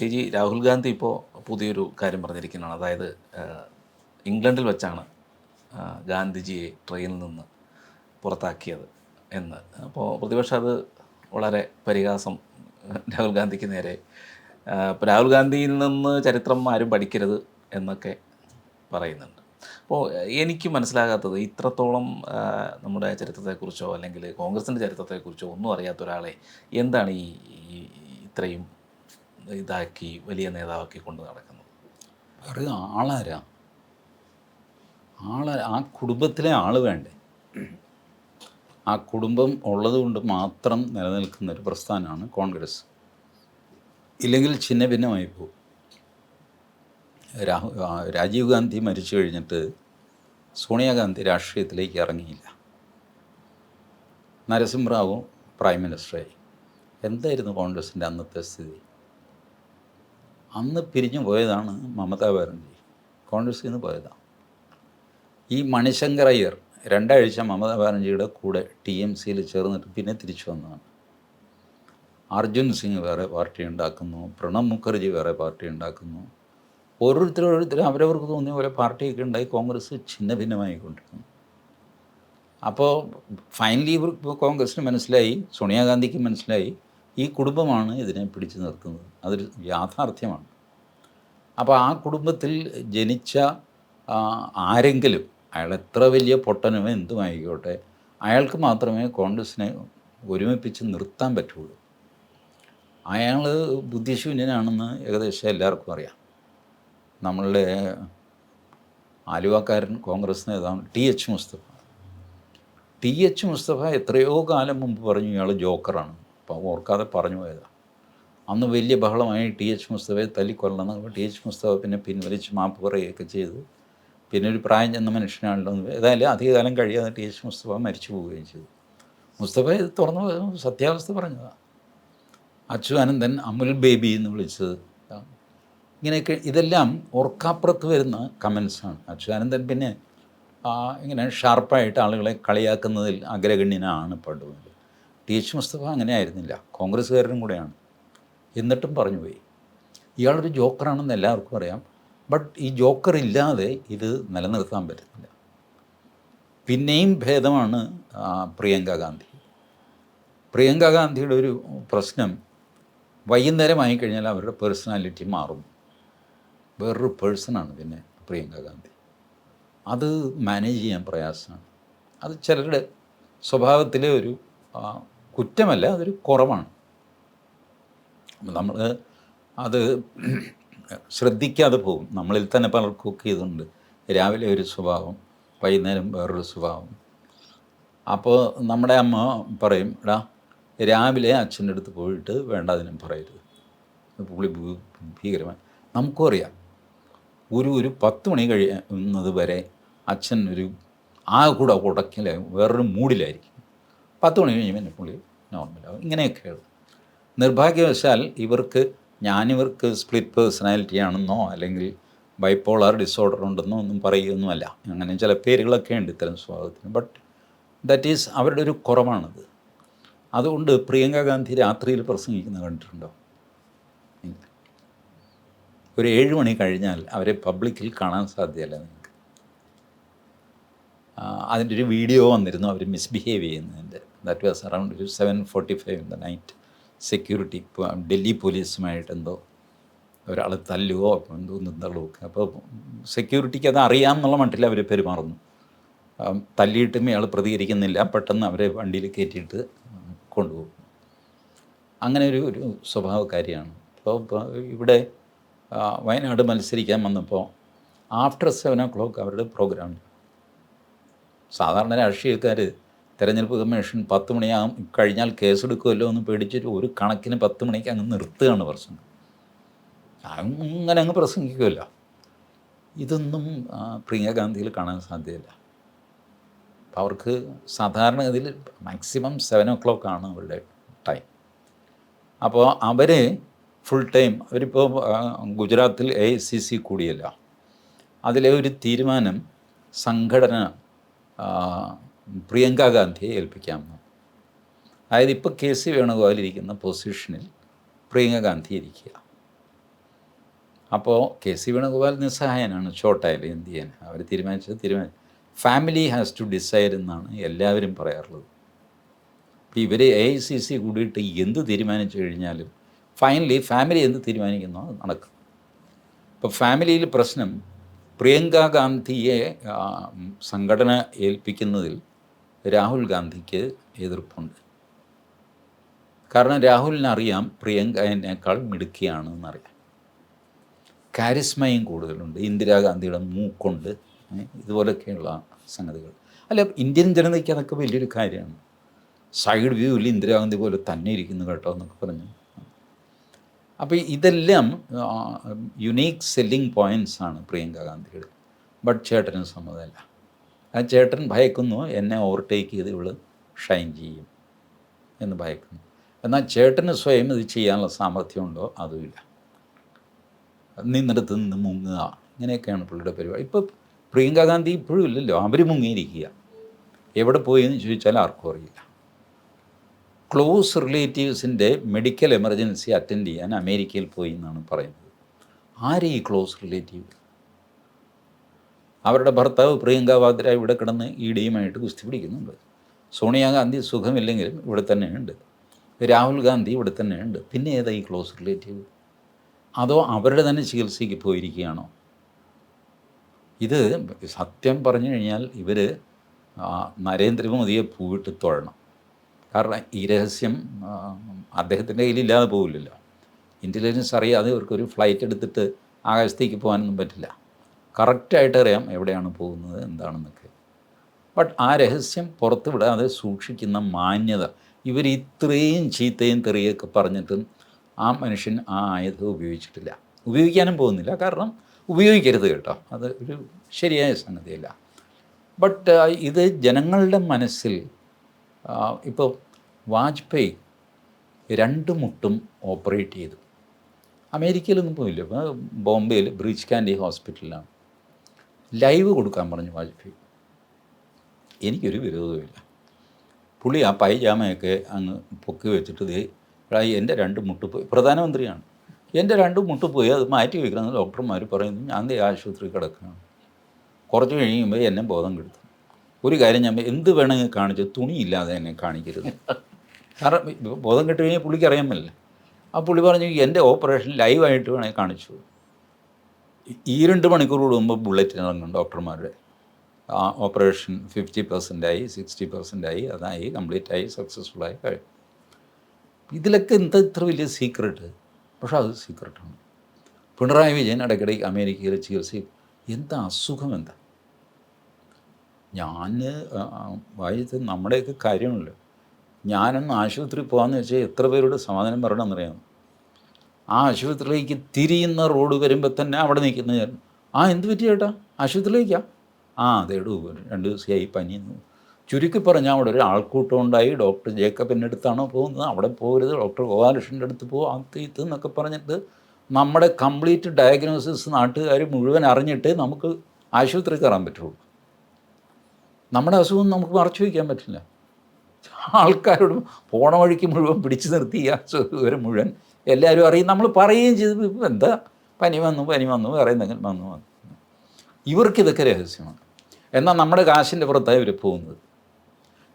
T G Rahul Gandhi ഇപ്പോൾ പുതിയൊരു കാര്യം പറഞ്ഞിരിക്കുന്നതാണ്. അതായത് ഇംഗ്ലണ്ടിൽ വെച്ചാണ് ഗാന്ധിജിയെ ട്രെയിനിൽ നിന്ന് പുറത്താക്കിയത് എന്ന്. അപ്പോൾ പ്രതിപക്ഷം അത് വളരെ പരിഹാസം രാഹുൽ ഗാന്ധിക്ക് നേരെ. ഇപ്പോൾ രാഹുൽ ഗാന്ധിയിൽ നിന്ന് ചരിത്രം ആരും പഠിക്കരുത് എന്നൊക്കെ പറയുന്നുണ്ട്. അപ്പോൾ എനിക്ക് മനസ്സിലാകാത്തത് ഇത്രത്തോളം നമ്മുടെ ചരിത്രത്തെക്കുറിച്ചോ അല്ലെങ്കിൽ കോൺഗ്രസിന്റെ ചരിത്രത്തെക്കുറിച്ചോ ഒന്നും അറിയാത്ത ഒരാളെ എന്താണ് ഈ ഇത്രയും ഇതാക്കി വലിയ നേതാവാക്കി കൊണ്ട് നടക്കുന്നത്? ഒരു ആളാരാ? ആള ആ കുടുംബത്തിലെ ആൾ വേണ്ടേ? ആ കുടുംബം ഉള്ളതുകൊണ്ട് മാത്രം നിലനിൽക്കുന്ന ഒരു പ്രസ്ഥാനമാണ് കോൺഗ്രസ്. ഇല്ലെങ്കിൽ ചിന്ന ഭിന്നമായി പോകും. രാഹു രാജീവ് ഗാന്ധി മരിച്ചു കഴിഞ്ഞിട്ട് സോണിയാഗാന്ധി രാഷ്ട്രീയത്തിലേക്ക് ഇറങ്ങിയില്ല. നരസിംഹറാവു പ്രൈം മിനിസ്റ്ററായി. എന്തായിരുന്നു കോൺഗ്രസിന്റെ അന്നത്തെ സ്ഥിതി? അന്ന് പിരിഞ്ഞു പോയതാണ് മമതാ ബാനർജി. കോൺഗ്രസ്സിൽ നിന്ന് പോയതാണ് ഈ മണിശങ്കർ അയ്യർ രണ്ടാഴ്ച മമതാ ബാനർജിയുടെ കൂടെ ടി എം സിയിൽ ചേർന്നിട്ട് പിന്നെ തിരിച്ചു വന്നതാണ്. അർജുൻ സിംഗ് വേറെ പാർട്ടി ഉണ്ടാക്കുന്നു പ്രണബ് മുഖർജി വേറെ പാർട്ടി ഉണ്ടാക്കുന്നു. ഓരോരുത്തരും ഓരോരുത്തരും അവരവർക്ക് തോന്നിയ പോലെ പാർട്ടിയൊക്കെ ഉണ്ടായി കോൺഗ്രസ് ഛിന്ന ഭിന്നമായിക്കൊണ്ടിരുന്നു അപ്പോൾ ഫൈനലി കോൺഗ്രസ്സിന് മനസ്സിലായി സോണിയാഗാന്ധിക്ക് മനസ്സിലായി ഈ കുടുംബമാണ് ഇതിനെ പിടിച്ചു നിർത്തുന്നത്. അതൊരു യാഥാർത്ഥ്യമാണ്. അപ്പോൾ ആ കുടുംബത്തിൽ ജനിച്ച ആരെങ്കിലും അയാൾ എത്ര വലിയ പൊട്ടനോ എന്തുമായിക്കോട്ടെ അയാൾക്ക് മാത്രമേ കോൺഗ്രസിനെ ഒരുമിപ്പിച്ച് നിർത്താൻ പറ്റുള്ളൂ. അയാൾ ബുദ്ധിശൂന്യനാണെന്ന് ഏകദേശം എല്ലാവർക്കും അറിയാം. നമ്മളുടെ ആലുവക്കാരൻ കോൺഗ്രസ് നേതാവ് T H Mustafa. T H Mustafa എത്രയോ കാലം മുമ്പ് പറഞ്ഞു ഇയാൾ ജോക്കറാണ്. അപ്പോൾ ഓർക്കാതെ പറഞ്ഞു പോയതാണ് അന്ന് വലിയ ബഹളമായി ടി എച്ച് മുസ്തഫയെ തല്ലിക്കൊല്ലണം. അപ്പോൾ ടി എച്ച് മുസ്തഫ പിന്നെ പിൻവലിച്ച് മാപ്പ് പറയുകയൊക്കെ ചെയ്തു. പിന്നെ ഒരു പ്രായം ചെന്ന മനുഷ്യനാണല്ലോ ഏതായാലും അധികകാലം കഴിയാതെ ടി എച്ച് മുസ്തഫ മരിച്ചു പോവുകയും ചെയ്തു. മുസ്തഫ ഇത് തുറന്നു സത്യാവസ്ഥ പറഞ്ഞതാണ് അച്ചു അനന്തൻ അമുൽ ബേബി എന്ന് വിളിച്ചത്. ഇങ്ങനെയൊക്കെ ഇതെല്ലാം ഓർക്കാപ്പുറത്ത് വരുന്ന കമൻസാണ്. അച്യുതാനന്ദൻ പിന്നെ ഇങ്ങനെ ഷാർപ്പായിട്ട് ആളുകളെ കളിയാക്കുന്നതിൽ അഗ്രഗണ്യനാണ് പണ്ടുമുതൽ. ടി എച്ച് മുസ്തഫ അങ്ങനെ ആയിരുന്നില്ല. കോൺഗ്രസ്സുകാരനും കൂടെയാണ്. എന്നിട്ടും പറഞ്ഞു പോയി. ഇയാളൊരു ജോക്കറാണെന്ന് എല്ലാവർക്കും അറിയാം. ബട്ട് ഈ ജോക്കർ ഇല്ലാതെ ഇത് നിലനിർത്താൻ പറ്റുന്നില്ല പിന്നെയും ഭേദമാണ് പ്രിയങ്ക ഗാന്ധി. പ്രിയങ്ക ഗാന്ധിയുടെ ഒരു പ്രശ്നം വൈകുന്നേരമായി കഴിഞ്ഞാൽ അവരുടെ പേഴ്സണാലിറ്റി മാറും. വേറൊരു പേഴ്സണാണ് പിന്നെ പ്രിയങ്ക ഗാന്ധി. അത് മാനേജ് ചെയ്യാൻ പ്രയാസമാണ്. അത് ചിലരുടെ സ്വഭാവത്തിലെ ഒരു കുറ്റമല്ല അതൊരു കുറവാണ്. നമ്മൾ അത് ശ്രദ്ധിക്കാതെ പോകും. നമ്മളിൽ തന്നെ പലർക്കൊക്കെ ഇതുണ്ട്. രാവിലെ ഒരു സ്വഭാവം വൈകുന്നേരം വേറൊരു സ്വഭാവം. അപ്പോൾ നമ്മുടെ അമ്മ പറയും എടാ രാവിലെ അച്ഛന്റെ അടുത്ത് പോയിട്ട് വേണ്ട അതിനും പറയരുത് പുള്ളി ഭീകരമായി നമുക്കും അറിയാം. ഒരു ഒരു പത്ത് മണി കഴിയുന്നത് വരെ അച്ഛൻ ഒരു ആ കൂടെ ഉടക്കില്ല വേറൊരു മൂഡിലായിരിക്കും. പത്ത് മണി കഴിയുമ്പോൾ എന്നെ പുള്ളി നോർമലാവും ഇങ്ങനെയൊക്കെയാണ് നിർഭാഗ്യവശാൽ ഇവർക്ക് ഞാനിവർക്ക് സ്പ്ലിറ്റ് പേഴ്സണാലിറ്റി ആണെന്നോ അല്ലെങ്കിൽ ബൈപ്പോളാർ ഡിസോർഡർ ഉണ്ടെന്നോ ഒന്നും പറയുകയൊന്നുമല്ല. അങ്ങനെ ചില പേരുകളൊക്കെ ഉണ്ട് ഇത്തരം സ്വഭാവത്തിന്. ബട്ട് ദാറ്റ് ഈസ് അവരുടെ ഒരു കുറവാണത്. അതുകൊണ്ട് പ്രിയങ്ക ഗാന്ധി രാത്രിയിൽ പ്രസംഗിക്കുന്ന കണ്ടിട്ടുണ്ടോ? ഒരു ഏഴ് മണി കഴിഞ്ഞാൽ അവരെ പബ്ലിക്കിൽ കാണാൻ സാധ്യമല്ല നിങ്ങൾക്ക്. അതിന്റെ ഒരു വീഡിയോ വന്നിരുന്നു. അവർ മിസ്ബിഹേവ് ചെയ്യുന്നതിന്റെ. ദാറ്റ് വാസ് അറൗണ്ട് ഒരു seven forty five in the night security Delhi പോലീസുമായിട്ട് എന്തോ ഒരാൾ തല്ലുവോ എന്തോ നിന്നുള്ളൂ ഒക്കെ. അപ്പോൾ സെക്യൂരിറ്റിക്ക് അത് അറിയാം എന്നുള്ള മട്ടിൽ അവർ പെരുമാറുന്നു. തല്ലിയിട്ടും ഇയാൾ പ്രതികരിക്കുന്നില്ല. പെട്ടെന്ന് അവരെ വണ്ടിയിൽ കയറ്റിയിട്ട് കൊണ്ടുപോകും. അങ്ങനെ ഒരു ഒരു സ്വഭാവക്കാരിയാണ് അപ്പോൾ ഇവിടെ വയനാട് മത്സരിക്കാൻ വന്നപ്പോൾ ആഫ്റ്റർ സെവൻ ഓ ക്ലോക്ക് അവരുടെ പ്രോഗ്രാം സാധാരണ രാഷ്ട്രീയക്കാർ തെരഞ്ഞെടുപ്പ് കമ്മീഷൻ പത്ത് മണിയാകും കഴിഞ്ഞാൽ കേസെടുക്കുമല്ലോ എന്ന് പേടിച്ചിട്ട് ഒരു കണക്കിന് പത്ത് മണിക്ക് അങ്ങ് നിർത്തുകയാണ് പ്രസംഗം അങ്ങനെ അങ്ങ് പ്രസംഗിക്കുമല്ലോ. ഇതൊന്നും ഗാന്ധിയിൽ കാണാൻ സാധ്യതയില്ല. അപ്പോൾ അവർക്ക് സാധാരണഗതിയിൽ മാക്സിമം സെവൻ ഒ ക്ലോക്ക് ആണ് അവരുടെ ടൈം അപ്പോൾ അവർ ഫുൾ ടൈം അവരിപ്പോൾ ഗുജറാത്തിൽ എ സി സി കൂടിയല്ല. അതിലെ ഒരു തീരുമാനം സംഘടന പ്രിയങ്ക ഗാന്ധിയെ ഏൽപ്പിക്കാമെന്ന് അതായത് ഇപ്പോൾ കെ സി വേണുഗോപാൽ ഇരിക്കുന്ന പൊസിഷനിൽ പ്രിയങ്ക ഗാന്ധി ഇരിക്കുക. അപ്പോൾ കെ സി വേണുഗോപാൽ നിസ്സഹായനാണ് ഷോർട്ടായാലും എന്ത് ചെയ്യാൻ അവർ തീരുമാനിച്ചത് തീരുമാനിച്ചു ഫാമിലി ഹാസ് ടു ഡിസൈഡ് എന്നാണ് എല്ലാവരും പറയാറുള്ളത്. അപ്പോൾ ഇവർ എ ഐ സി സി കൂടിയിട്ട് എന്ത് തീരുമാനിച്ചു കഴിഞ്ഞാലും ഫൈനലി ഫാമിലി എന്ത് തീരുമാനിക്കുന്നോ അത് നടക്കും. ഇപ്പോൾ ഫാമിലിയിൽ പ്രശ്നം പ്രിയങ്ക ഗാന്ധിയെ സംഘടന ഏൽപ്പിക്കുന്നതിൽ രാഹുൽ ഗാന്ധിക്ക് എതിർപ്പുണ്ട്. കാരണം രാഹുലിനറിയാം പ്രിയങ്കയേക്കാൾ മിടുക്കിയാണെന്നറിയാം. കാരിസ്മയും കൂടുതലുണ്ട്. ഇന്ദിരാഗാന്ധിയുടെ മൂക്കുണ്ട്. ഇതുപോലൊക്കെയുള്ള സംഗതികൾ. അല്ല ഇന്ത്യൻ ജനതയ്ക്ക് അതൊക്കെ വലിയൊരു കാര്യമാണ്. സൈഡ് വ്യൂവിൽ ഇന്ദിരാഗാന്ധി പോലെ തന്നെ ഇരിക്കുന്നു കേട്ടോ എന്നൊക്കെ പറഞ്ഞു. അപ്പോൾ ഇതെല്ലാം യുണീക്ക് സെല്ലിംഗ് പോയിന്റ്സ് ആണ് പ്രിയങ്ക ഗാന്ധിയുടെ. ബട്ട് ചേട്ടന് സമ്മതമല്ല. ആ ചേട്ടൻ ഭയക്കുന്നു എന്നെ ഓവർടേക്ക് ചെയ്ത് ഇവൾ ഷൈൻ ചെയ്യും എന്ന് ഭയക്കുന്നു. എന്നാൽ ചേട്ടന് സ്വയം ഇത് ചെയ്യാനുള്ള സാമർഥ്യമുണ്ടോ? അതുമില്ല. നിന്നിടത്ത് നിന്ന് മുങ്ങുക. ഇങ്ങനെയൊക്കെയാണ് പുള്ളിയുടെ പരിപാടി. ഇപ്പോൾ പ്രിയങ്ക ഗാന്ധി ഇപ്പോഴും ഇല്ലല്ലോ. അവർ മുങ്ങിയിരിക്കുക. എവിടെ പോയി എന്ന് ചോദിച്ചാൽ ആർക്കും അറിയില്ല. ക്ലോസ് റിലേറ്റീവ്സിന്റെ മെഡിക്കൽ എമർജൻസി അറ്റൻഡ് ചെയ്യാൻ അമേരിക്കയിൽ പോയി എന്നാണ് പറയുന്നത്. ആരെ ഈ ക്ലോസ് റിലേറ്റീവ്? അവരുടെ ഭർത്താവ് പ്രിയങ്ക വാദ്ര ഇവിടെ കിടന്ന് ഇ ഡിയുമായിട്ട് കുസ്തി പിടിക്കുന്നുണ്ട്. സോണിയാഗാന്ധി സുഖമില്ലെങ്കിലും ഇവിടെ തന്നെയുണ്ട്. രാഹുൽ ഗാന്ധി ഇവിടെ തന്നെയുണ്ട്. പിന്നെ ഏതാ ഈ ക്ലോസ് റിലേറ്റീവ് അതോ അവരുടെ തന്നെ ചികിത്സയ്ക്ക് പോയിരിക്കുകയാണോ? ഇത് സത്യം പറഞ്ഞു കഴിഞ്ഞാൽ ഇവർ നരേന്ദ്രമോദിയെ പൂവിട്ട് തൊഴണം. കാരണം ഈ രഹസ്യം അദ്ദേഹത്തിന്റെ കയ്യിലില്ലാതെ പോകില്ലല്ലോ ഇന്റലിജൻസ് അറിയാതെ ഇവർക്കൊരു ഫ്ലൈറ്റ് എടുത്തിട്ട് ആകാശത്തേക്ക് പോകാനൊന്നും പറ്റില്ല. കറക്റ്റായിട്ട് അറിയാം എവിടെയാണ് പോകുന്നത് എന്താണെന്നൊക്കെ. ബട്ട് ആ രഹസ്യം പുറത്ത് വിടാതെ സൂക്ഷിക്കുന്ന മാന്യത. ഇവർ ഇത്രയും ചീത്തയും തെറിയൊക്കെ പറഞ്ഞിട്ടും ആ മനുഷ്യൻ ആ ആയുധം ഉപയോഗിച്ചിട്ടില്ല. ഉപയോഗിക്കാനും പോകുന്നില്ല. കാരണം ഉപയോഗിക്കരുത് കേട്ടോ. അത് ഒരു ശരിയായ സംഗതിയല്ല. ബട്ട് ഇത് ജനങ്ങളുടെ മനസ്സിൽ ഇപ്പോൾ വാജ്പേയി രണ്ട് മുട്ടും ഓപ്പറേറ്റ് ചെയ്തു. അമേരിക്കയിലൊന്നും പോയില്ല. ഇപ്പോൾ ബോംബെയിൽ ബ്രീച്ച് കാൻഡി ഹോസ്പിറ്റലിലാണ്. ലൈവ് കൊടുക്കാൻ പറഞ്ഞു വാജ്പേയി. എനിക്കൊരു വിരോധമില്ല പുള്ളി ആ പൈജാമയൊക്കെ അങ്ങ് പൊക്കി വെച്ചിട്ട് ദേ എന്റെ രണ്ട് മുട്ട് പോയി. പ്രധാനമന്ത്രിയാണ്. എന്റെ രണ്ട് മുട്ട് പോയി അത് മാറ്റി വയ്ക്കണമെന്ന് ഡോക്ടർമാർ പറയുന്നു. ഞാൻ ദേ ആശുപത്രി കിടക്കുകയാണ്. കുറച്ച് കഴിയുമ്പോൾ എന്നെ ബോധം കെടുത്തു. ഒരു കാര്യം ഞാൻ എന്ത് വേണമെങ്കിൽ കാണിച്ചു തുണിയില്ലാതെ എന്നെ കാണിക്കരുത്. കാരണം ബോധം കെട്ട് കഴിഞ്ഞാൽ പുള്ളിക്ക് അറിയാമല്ലേ ആ പുള്ളി പറഞ്ഞു എന്റെ ഓപ്പറേഷൻ ലൈവായിട്ട് വേണമെങ്കിൽ കാണിച്ചു ഈ രണ്ട് മണിക്കൂർ കൂടുമ്പോൾ ബുള്ളറ്റ് ഇറങ്ങും ഡോക്ടർമാരുടെ ഓപ്പറേഷൻ ഫിഫ്റ്റി പെർസെന്റ് ആയി സിക്സ്റ്റി പെർസെന്റ് ആയി അതായി കംപ്ലീറ്റ് ആയി സക്സസ്ഫുൾ ആയി കഴിയും ഇതിലൊക്കെ എന്താ ഇത്ര വലിയ സീക്രട്ട് പക്ഷെ അത് സീക്രട്ടാണ് പിണറായി വിജയൻ ഇടയ്ക്കിടയ്ക്ക് അമേരിക്കയിൽ ചികിത്സ എന്താ അസുഖം എന്താ? ഞാൻ വായിച്ചത് നമ്മുടെയൊക്കെ കാര്യമല്ലോ ഞാനൊന്ന് ആശുപത്രി പോകാമെന്ന് വെച്ചാൽ എത്ര പേരോട് സമാധാനം പറയണമെന്നറിയാമോ? ആ ആശുപത്രിയിലേക്ക് തിരിയുന്ന റോഡ് വരുമ്പോൾ തന്നെ അവിടെ നിൽക്കുന്ന ഞാൻ. ആ എന്ത് പറ്റി ചേട്ടാ ആശുപത്രിയിലേക്കാ? ആ അതേടൂ രണ്ട് ദിവസമായി പനി ചുരുക്കി പറഞ്ഞാൽ അവിടെ ഒരു ആൾക്കൂട്ടം ഉണ്ടായി. ഡോക്ടർ ജേക്കബിന്റെ അടുത്താണോ പോകുന്നത്? അവിടെ പോകരുത് ഡോക്ടർ ഗോപാലകൃഷ്ണന്റെ അടുത്ത് പോകും അത് ഇത് എന്നൊക്കെ പറഞ്ഞിട്ട് നമ്മുടെ കംപ്ലീറ്റ് ഡയഗ്നോസിസ് നാട്ടുകാർ മുഴുവൻ അറിഞ്ഞിട്ട് നമുക്ക് ആശുപത്രി കയറാൻ പറ്റുള്ളൂ. നമ്മുടെ അസുഖം നമുക്ക് മറച്ചു വയ്ക്കാൻ പറ്റില്ല. ആൾക്കാരോട് പോണ വഴിക്ക് മുഴുവൻ പിടിച്ചു നിർത്തി ഈ അസുഖം മുഴുവൻ. എല്ലാവരും അറിയും. നമ്മൾ പറയുകയും ചെയ്ത്. എന്താ? പനി വന്നു പനി വന്നു വേറെ എന്തെങ്കിലും വന്നു വന്നു. ഇവർക്കിതൊക്കെ രഹസ്യമാണ്. എന്നാൽ നമ്മുടെ കാശിന്റെ പുറത്തായി ഇവർ പോകുന്നത്.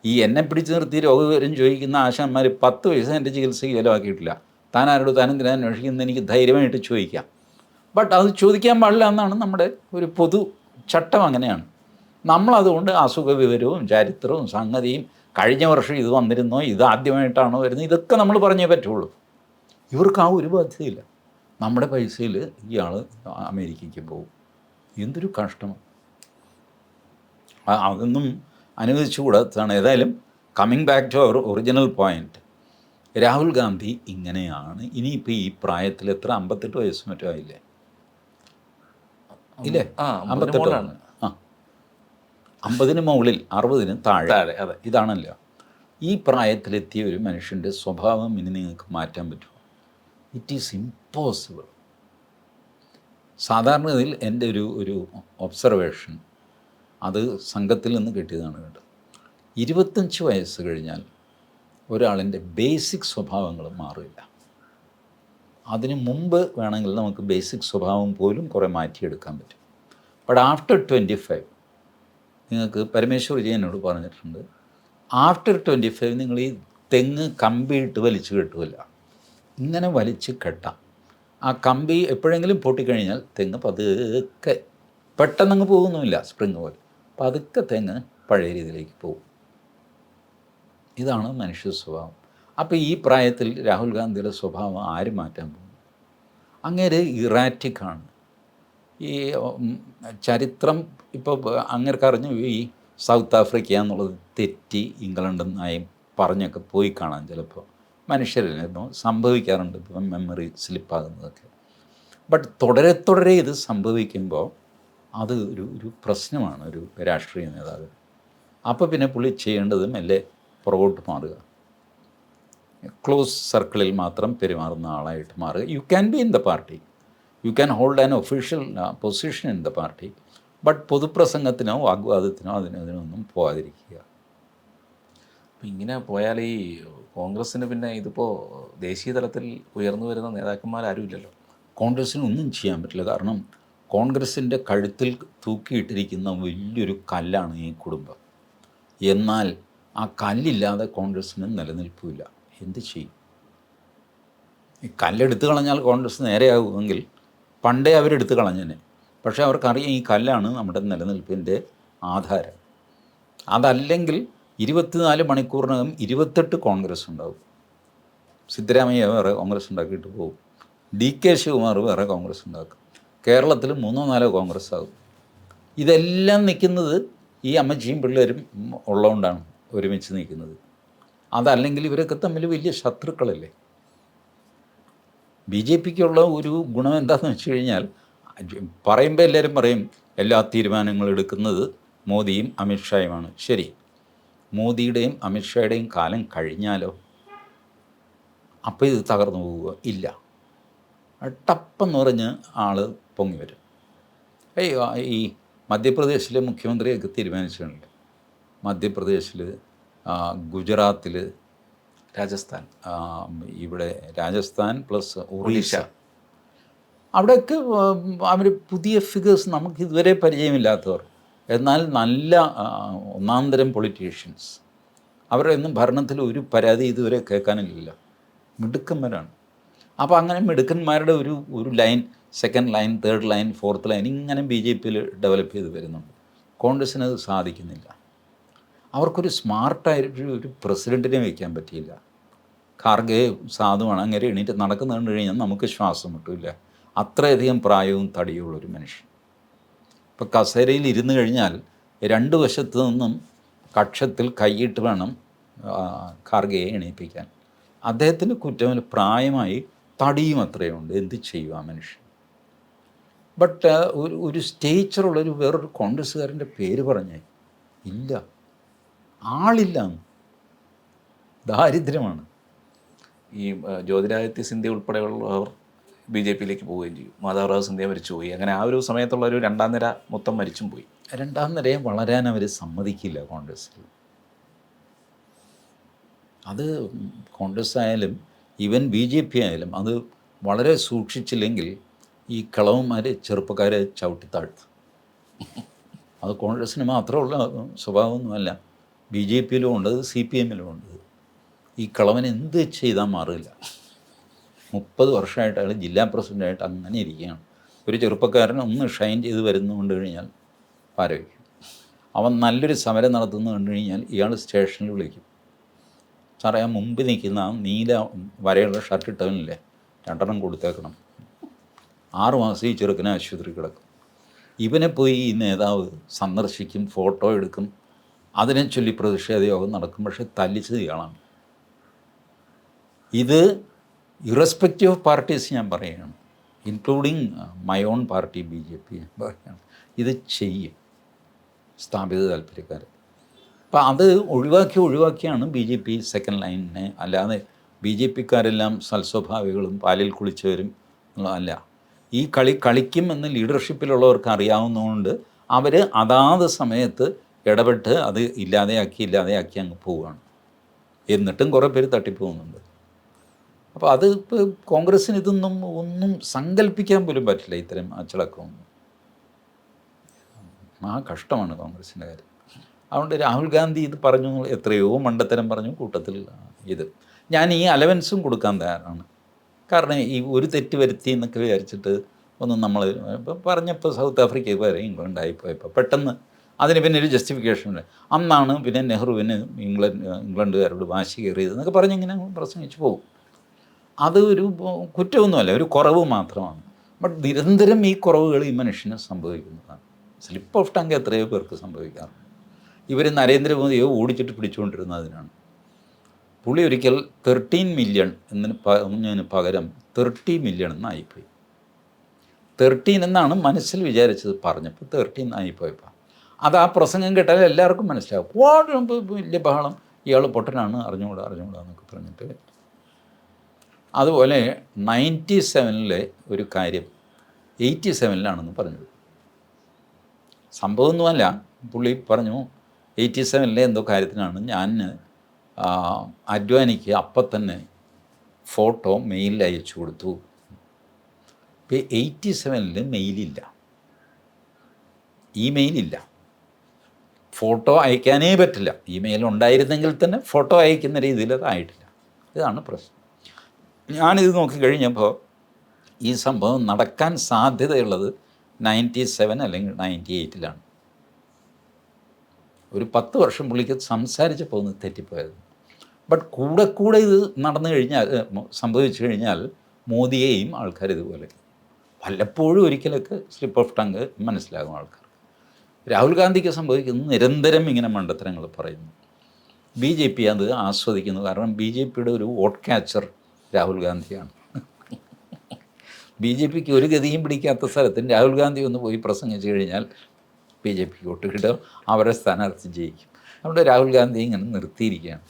ഈ എന്നെ പിടിച്ചു നിർത്തി രോഗവിവരം ചോദിക്കുന്ന ആശാന്മാർ പത്ത് പൈസ എന്റെ ചികിത്സയ്ക്ക് ചിലവാക്കിയിട്ടില്ല. താൻ ആരോട് താൻ എന്തിനാ അന്വേഷിക്കുന്നത് എനിക്ക് ധൈര്യമായിട്ട് ചോദിക്കാം. ബട്ട് അത് ചോദിക്കാൻ പാടില്ല എന്നാണ് നമ്മുടെ ഒരു പൊതു ചട്ടം അങ്ങനെയാണ്. നമ്മളതുകൊണ്ട് അസുഖ വിവരവും ചരിത്രവും സംഗതിയും കഴിഞ്ഞ വർഷം ഇത് വന്നിരുന്നോ ഇത് ആദ്യമായിട്ടാണോ വരുന്നത് ഇതൊക്കെ നമ്മൾ പറഞ്ഞേ പറ്റുള്ളൂ. ഇവർക്ക് ആ ഒരു ബാധ്യതയില്ല. നമ്മുടെ പൈസയിൽ ഇയാൾ അമേരിക്കയ്ക്ക് പോകും. എന്തൊരു കഷ്ടമാണ് അതൊന്നും അനുവദിച്ചുകൂടാത്തതാണ് ഏതായാലും coming back to our original point Rahul Gandhi ഇങ്ങനെയാണ്. ഇനിയിപ്പോൾ ഈ പ്രായത്തിൽ എത്ര? അമ്പത്തെട്ട് വയസ്സ് മറ്റോ ആയില്ലേ? ഇല്ലേ? അമ്പത്തെട്ടാണ് ആ. അമ്പതിന് മുകളിൽ അറുപതിന് താഴെ. താഴെ അതെ. ഇതാണല്ലോ. ഈ പ്രായത്തിലെത്തിയ ഒരു മനുഷ്യന്റെ സ്വഭാവം ഇനി നിങ്ങൾക്ക് മാറ്റാൻ പറ്റുമോ? It is impossible. സാധാരണഗതിയിൽ എന്റെ ഒരു ഒരു ഒബ്സർവേഷൻ അത് സംഘത്തിൽ നിന്ന് കിട്ടിയതാണ് കേട്ടോ. ഇരുപത്തഞ്ച് വയസ്സ് കഴിഞ്ഞാൽ ഒരാളിന്റെ ബേസിക് സ്വഭാവങ്ങൾ മാറില്ല. അതിന് മുമ്പ് വേണമെങ്കിൽ നമുക്ക് ബേസിക് സ്വഭാവം പോലും കുറേ മാറ്റിയെടുക്കാൻ പറ്റും. ബട്ട് ആഫ്റ്റർ ട്വന്റി ഫൈവ് നിങ്ങൾക്ക് പരമേശ്വർ വിജയനോട് പറഞ്ഞിട്ടുണ്ട് ആഫ്റ്റർ ട്വന്റി ഫൈവ് നിങ്ങൾ ഈ തെങ്ങ് കമ്പിയിട്ട് വലിച്ചു കെട്ടുമല്ല ഇങ്ങനെ വലിച്ച് കെട്ടാം. ആ കമ്പി എപ്പോഴെങ്കിലും പൊട്ടിക്കഴിഞ്ഞാൽ തെങ്ങ് പതുക്കെ പെട്ടെന്നങ്ങ് പോകുന്നുമില്ല സ്പ്രിങ് പോലെ. പതുക്കെ തെങ്ങ് പഴയ രീതിയിലേക്ക് പോകും. ഇതാണ് മനുഷ്യ സ്വഭാവം. അപ്പോൾ ഈ പ്രായത്തിൽ രാഹുൽ ഗാന്ധിയുടെ സ്വഭാവം ആര് മാറ്റാൻ പോകും? അങ്ങേര് ഇറാറ്റിക്കാണ് ഈ ചരിത്രം ഇപ്പോൾ അങ്ങേർക്ക് അറിഞ്ഞു. ഈ സൗത്ത് ആഫ്രിക്ക എന്നുള്ളത് തെറ്റി ഇംഗ്ലണ്ട് നിന്നായി പറഞ്ഞൊക്കെ പോയി കാണാം ചിലപ്പോൾ മനുഷ്യരിൽ സംഭവിക്കാറുണ്ട് ഇപ്പം മെമ്മറി സ്ലിപ്പാകുന്നതൊക്കെ ബട്ട് തുടരെ തുടരെ ഇത് സംഭവിക്കുമ്പോൾ അത് ഒരു ഒരു പ്രശ്നമാണ് ഒരു രാഷ്ട്രീയ നേതാവ് അപ്പോൾ പിന്നെ പുള്ളി ചെയ്യേണ്ടത് മെല്ലെ പുറകോട്ട് മാറുക. ക്ലോസ് സർക്കിളിൽ മാത്രം പെരുമാറുന്ന ആളായിട്ട് മാറുക. You can be in the party you can hold an official position in the party but പൊതുപ്രസംഗത്തിനോ വാഗ്വാദത്തിനോ അതിനോ അതിനൊന്നും പോകാതിരിക്കുക അപ്പം ഇങ്ങനെ പോയാൽ ഈ കോൺഗ്രസ്സിന് പിന്നെ ഇതിപ്പോൾ ദേശീയ തലത്തിൽ ഉയർന്നു വരുന്ന നേതാക്കന്മാരാരും ഇല്ലല്ലോ. കോൺഗ്രസ്സിന് ഒന്നും ചെയ്യാൻ പറ്റില്ല. കാരണം കോൺഗ്രസിന്റെ കഴുത്തിൽ തൂക്കിയിട്ടിരിക്കുന്ന വലിയൊരു കല്ലാണ് ഈ കുടുംബം. എന്നാൽ ആ കല്ലില്ലാതെ കോൺഗ്രസ്സിന് നിലനിൽപ്പില്ല എന്ത് ചെയ്യും? ഈ കല്ലെടുത്തു കളഞ്ഞാൽ കോൺഗ്രസ് നേരെയാകുമെങ്കിൽ പണ്ടേ അവരെടുത്ത് കളഞ്ഞേനെ. പക്ഷേ അവർക്കറിയാം ഈ കല്ലാണ് നമ്മുടെ നിലനിൽപ്പിന്റെ ആധാരം. അതല്ലെങ്കിൽ ഇരുപത്തിനാല് മണിക്കൂറിനകം ഇരുപത്തെട്ട് കോൺഗ്രസ് ഉണ്ടാവും. സിദ്ധരാമയ്യ വേറെ കോൺഗ്രസ് ഉണ്ടാക്കിയിട്ട് പോകും ഡി കെ ശിവകുമാർ വേറെ കോൺഗ്രസ് ഉണ്ടാക്കും. കേരളത്തിൽ മൂന്നോ നാലോ കോൺഗ്രസ് ആകും. ഇതെല്ലാം നിൽക്കുന്നത് ഈ അമ്മച്ചിയും പിള്ളേരും ഉള്ളതുകൊണ്ടാണ് ഒരുമിച്ച് നിൽക്കുന്നത്. അതല്ലെങ്കിൽ ഇവരൊക്കെ തമ്മിൽ വലിയ ശത്രുക്കളല്ലേ? ബി ജെ പിക്കുള്ള ഒരു ഗുണം എന്താണെന്ന് വെച്ച് കഴിഞ്ഞാൽ പറയുമ്പോൾ എല്ലാവരും പറയും എല്ലാ തീരുമാനങ്ങളും എടുക്കുന്നത് മോദിയും അമിത്ഷായുമാണ്. ശരി. മോദിയുടെയും അമിത്ഷായുടെയും കാലം കഴിഞ്ഞാലോ? അപ്പോൾ ഇത് തകർന്നു പോവുക. ഇല്ല. ടപ്പെന്ന് പറഞ്ഞ് ആൾ പൊങ്ങി വരും. അയ്യോ ഈ മധ്യപ്രദേശിലെ മുഖ്യമന്ത്രിയൊക്കെ തീരുമാനിച്ചിട്ടുണ്ട്. മധ്യപ്രദേശിൽ ഗുജറാത്തിൽ രാജസ്ഥാൻ ഇവിടെ രാജസ്ഥാൻ പ്ലസ് ഒറീഷ ഒറീസ. അവിടെയൊക്കെ അവർ പുതിയ ഫിഗേഴ്സ് നമുക്ക് ഇതുവരെ പരിചയമില്ലാത്തവർ. എന്നാൽ നല്ല ഒന്നാന്തരം ഒന്നാം തരം പൊളിറ്റീഷ്യൻസ് അവരുടെ ഒന്നും ഭരണത്തിൽ ഒരു പരാതി ഇതുവരെ കേൾക്കാനില്ല മിടുക്കന്മാരാണ്. അപ്പോൾ അങ്ങനെ മിടുക്കന്മാരുടെ ഒരു ഒരു line second line third line fourth line ഇങ്ങനെ ബി ജെ പിയിൽ ഡെവലപ്പ് ചെയ്ത് വരുന്നുണ്ട്. കോൺഗ്രസ്സിന് അത് സാധിക്കുന്നില്ല. അവർക്കൊരു സ്മാർട്ടായിട്ട് ഒരു പ്രസിഡന്റിനെ വയ്ക്കാൻ പറ്റിയില്ല. ഖാർഗെ സാധുവാണ്. അങ്ങനെ എണീറ്റ് നടക്കുന്ന കഴിഞ്ഞാൽ നമുക്ക് ശ്വാസം കിട്ടില്ല അത്രയധികം പ്രായവും തടിയുള്ള ഒരു മനുഷ്യൻ. ഇപ്പോൾ കസേരയിൽ ഇരുന്ന് കഴിഞ്ഞാൽ രണ്ട് വശത്തു നിന്നും കക്ഷത്തിൽ കൈയിട്ട് വേണം ഖാർഗയെ എണീപ്പിക്കാൻ. അദ്ദേഹത്തിന്റെ കുറ്റം പ്രായമായി തടിയും അത്രയുണ്ട് എന്ത് ചെയ്യും ആ മനുഷ്യൻ? ബട്ട് ഒരു ഒരു സ്റ്റേച്ചറുള്ളൊരു വേറൊരു കോൺഗ്രസ്സുകാരന്റെ പേര് പറഞ്ഞേ. ഇല്ല. ആളില്ല. ദാരിദ്ര്യമാണ്. ഈ ജ്യോതിരാദിത്യ സിന്ധ്യ ഉൾപ്പെടെയുള്ളവർ ബി ജെ പിയിലേക്ക് പോവുകയും ചെയ്യും. മാധവറാവ് സിന്ധ്യ മരിച്ചു പോയി. അങ്ങനെ ആ ഒരു സമയത്തുള്ള ഒരു രണ്ടാം നിര മൊത്തം മരിച്ചും പോയി. രണ്ടാം നിരയെ വളരാൻ അവർ സമ്മതിക്കില്ല കോൺഗ്രസ്സിൽ. അത് കോൺഗ്രസ് ആയാലും ഈവൻ ബി ജെ പി ആയാലും അത് വളരെ സൂക്ഷിച്ചില്ലെങ്കിൽ ഈ കളവന്മാരെ ചെറുപ്പക്കാരെ ചവിട്ടി താഴ്ത്തും. അത് കോൺഗ്രസ്സിന് മാത്രമുള്ള സ്വഭാവമൊന്നുമല്ല. ബി ജെ പിയിലും ഉണ്ട് സി പി എമ്മിലും ഉണ്ട്. ഈ കളവൻ എന്ത് ചെയ്താൽ മാറില്ല. മുപ്പത് വർഷമായിട്ട് അയാൾ ജില്ലാ പ്രസിഡന്റായിട്ട് അങ്ങനെ ഇരിക്കുകയാണ്. ഒരു ചെറുപ്പക്കാരൻ ഒന്ന് ഷൈൻ ചെയ്ത് വരുന്നു കണ്ടു കഴിഞ്ഞാൽ ആരോപിക്കും അവൻ നല്ലൊരു സമരം നടത്തുന്നു കണ്ടു കഴിഞ്ഞാൽ ഇയാൾ സ്റ്റേഷനിൽ വിളിക്കും. സാറേ ആ മുമ്പ് നിൽക്കുന്ന ആ നീല വരയുള്ള ഷർട്ട് ഇട്ടവനില്ലേ? രണ്ടെണ്ണം കൊടുത്തേക്കണം. ആറ് മാസം ഈ ചെറുക്കനെ ആശുപത്രി കിടക്കും. ഇവനെ പോയി ഈ നേതാവ് സന്ദർശിക്കും ഫോട്ടോ എടുക്കും. അതിനെ ചൊല്ലി പ്രതിഷേധ യോഗം നടക്കും. പക്ഷേ തല്ലിച്ചത് ഇയാളാണ്. ഇത് ഇറസ്പെക്റ്റീവ് ഓഫ് പാർട്ടീസ് ഞാൻ പറയുകയാണ് including my own party B J P ഞാൻ പറയുകയാണ് ഇത് ചെയ്യും. സ്ഥാപിത താല്പര്യക്കാർ. അപ്പോൾ അത് ഒഴിവാക്കി ഒഴിവാക്കിയാണ് ബി ജെ പി സെക്കൻഡ് ലൈനിനെ അല്ലാതെ ബി ജെ പിക്കാരെല്ലാം സൽസ്വഭാവികളും പാലിൽ കുളിച്ചവരും അല്ല. ഈ കളി കളിക്കും എന്ന് ലീഡർഷിപ്പിലുള്ളവർക്ക് അറിയാവുന്നതുകൊണ്ട് അവർ അതാത് സമയത്ത് ഇടപെട്ട് അത് ഇല്ലാതെയാക്കി ഇല്ലാതെയാക്കി അങ്ങ് പോവുകയാണ്. എന്നിട്ടും കുറേ പേര് തട്ടിപ്പോകുന്നുണ്ട് അപ്പോൾ അത് ഇപ്പോൾ കോൺഗ്രസ്സിന് ഇതൊന്നും ഒന്നും സങ്കല്പിക്കാൻ പോലും പറ്റില്ല ഇത്തരം അച്ചടക്കമൊന്നും ആ കഷ്ടമാണ് കോൺഗ്രസിന്റെ കാര്യം. അതുകൊണ്ട് രാഹുൽ ഗാന്ധി ഇത് പറഞ്ഞു എത്രയോ മണ്ടത്തരം പറഞ്ഞു കൂട്ടത്തിൽ ഇത്. ഞാൻ ഈ അലവൻസും കൊടുക്കാൻ തയ്യാറാണ്. കാരണം ഈ ഒരു തെറ്റ് വരുത്തി എന്നൊക്കെ വിചാരിച്ചിട്ട് ഒന്നും നമ്മൾ ഇപ്പം പറഞ്ഞപ്പോൾ സൗത്ത് ആഫ്രിക്ക വരെ ഇംഗ്ലണ്ടായിപ്പോയപ്പോൾ പെട്ടെന്ന് അതിന് പിന്നെ ഒരു ജസ്റ്റിഫിക്കേഷൻ ഉണ്ട് അന്നാണ് പിന്നെ നെഹ്റുവിന് ഇംഗ്ലണ്ട് ഇംഗ്ലണ്ടുകാരോട് വാശി കയറിയത് എന്നൊക്കെ പറഞ്ഞ് ഇങ്ങനെ പ്രസംഗിച്ച് പോകും. അത് ഒരു കുറ്റമൊന്നുമല്ല ഒരു കുറവ് മാത്രമാണ്. ബട്ട് നിരന്തരം ഈ കുറവുകൾ ഈ മനുഷ്യന് സംഭവിക്കുന്നതാണ്. സ്ലിപ്പ് ഓഫ് ടങ്ക് എത്രയോ പേർക്ക് സംഭവിക്കാറുണ്ട്. ഇവർ നരേന്ദ്രമോദിയെ ഓടിച്ചിട്ട് പിടിച്ചുകൊണ്ടിരുന്നതിനാണ് പുള്ളി ഒരിക്കൽ തേർട്ടീൻ മില്യൺ എന്നതിന് പകരം തേർട്ടി മില്യൺ എന്നായിപ്പോയി. തേർട്ടീൻ എന്നാണ് മനസ്സിൽ വിചാരിച്ചത് പറഞ്ഞപ്പോൾ തേർട്ടീൻ ആയിപ്പോയപ്പോൾ. അത് ആ പ്രസംഗം കേട്ടാൽ എല്ലാവർക്കും മനസ്സിലാവും. വലിയ ബഹളം. ഇയാൾ പൊട്ടനാണ് അറിഞ്ഞുകൂടാ അറിഞ്ഞുകൂടാ എന്നൊക്കെ പറഞ്ഞിട്ട് അതുപോലെ നയന്റി സെവനിലെ ഒരു കാര്യം എയ്റ്റി സെവനിലാണെന്ന് പറഞ്ഞത് സംഭവമൊന്നുമല്ല. പുള്ളി പറഞ്ഞു എയ്റ്റി സെവനിലെ എന്തോ കാര്യത്തിനാണ് ഞാൻ അഡ്വാനിക്ക് അപ്പം തന്നെ ഫോട്ടോ മെയിലിൽ അയച്ചു കൊടുത്തു. ഇപ്പോൾ എയ്റ്റി സെവനിൽ മെയിലില്ല. ഇമെയിലില്ല. ഫോട്ടോ അയക്കാനേ പറ്റില്ല. ഇമെയിൽ ഉണ്ടായിരുന്നെങ്കിൽ തന്നെ ഫോട്ടോ അയക്കുന്ന രീതിയിൽ അതായിട്ടില്ല ഇതാണ് പ്രശ്നം. ഞാനിത് നോക്കിക്കഴിഞ്ഞപ്പോൾ ഈ സംഭവം നടക്കാൻ സാധ്യതയുള്ളത് നയന്റി സെവൻ അല്ലെങ്കിൽ നയന്റി എയ്റ്റിലാണ് ഒരു പത്ത് വർഷം പുള്ളിക്ക് സംസാരിച്ച് പോകുന്ന തെറ്റിപ്പോയത്. ബട്ട് കൂടെ കൂടെ ഇത് നടന്നു കഴിഞ്ഞാൽ സംഭവിച്ചു കഴിഞ്ഞാൽ മോദിയെയും ആൾക്കാർ ഇതുപോലെ വല്ലപ്പോഴും ഒരിക്കലൊക്കെ സ്ലിപ്പ് ഓഫ് ടങ്ക് മനസ്സിലാകും ആൾക്കാർ രാഹുൽ ഗാന്ധിക്ക് സംഭവിക്കുന്നത് നിരന്തരം ഇങ്ങനെ മണ്ടത്തരങ്ങൾ പറയുന്നു. ബി ജെ പി അത് ആസ്വദിക്കുന്നു. കാരണം ബി ജെ പിയുടെ ഒരു വോട്ട് ക്യാച്ചർ രാഹുൽ ഗാന്ധിയാണ്. ബി ജെ പിക്ക് ഒരു ഗതിയും പിടിക്കാത്ത സ്ഥലത്ത് രാഹുൽ ഗാന്ധി ഒന്ന് പോയി പ്രസംഗിച്ചു കഴിഞ്ഞാൽ ബി ജെ പിക്ക് വോട്ട് കിട്ടും. അവരെ സ്ഥാനാർത്ഥി ജയിക്കും. അതുകൊണ്ട് രാഹുൽ ഗാന്ധി ഇങ്ങനെ നിർത്തിയിരിക്കുകയാണ്.